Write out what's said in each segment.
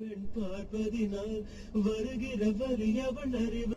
பெண் பார்ப்பதினால் வருகிறவர் எவன் அறிவு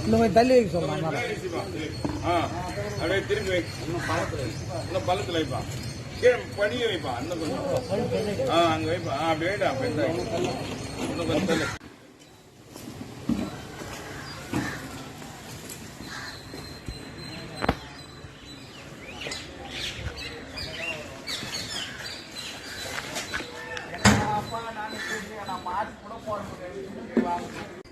இந்த மாதிரி தள்ளி வைக்க சொல்லுவாங்க அப்படியே திரும்பி வை இன்னும் பழத்துல இன்னும் பழத்துல வைப்பா. கீழே பனிய வைப்பா. இன்னும் கொஞ்சம். ஆ அங்க வைப்பா. ஆ அப்படியே இன்னும் கொஞ்சம் நான் மாற்றி கூட போட முடியாது.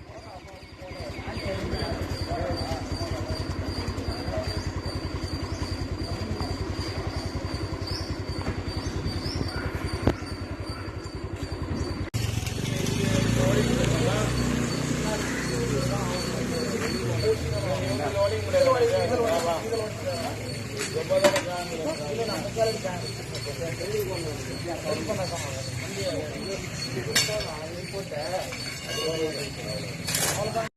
அவ்வளோதான்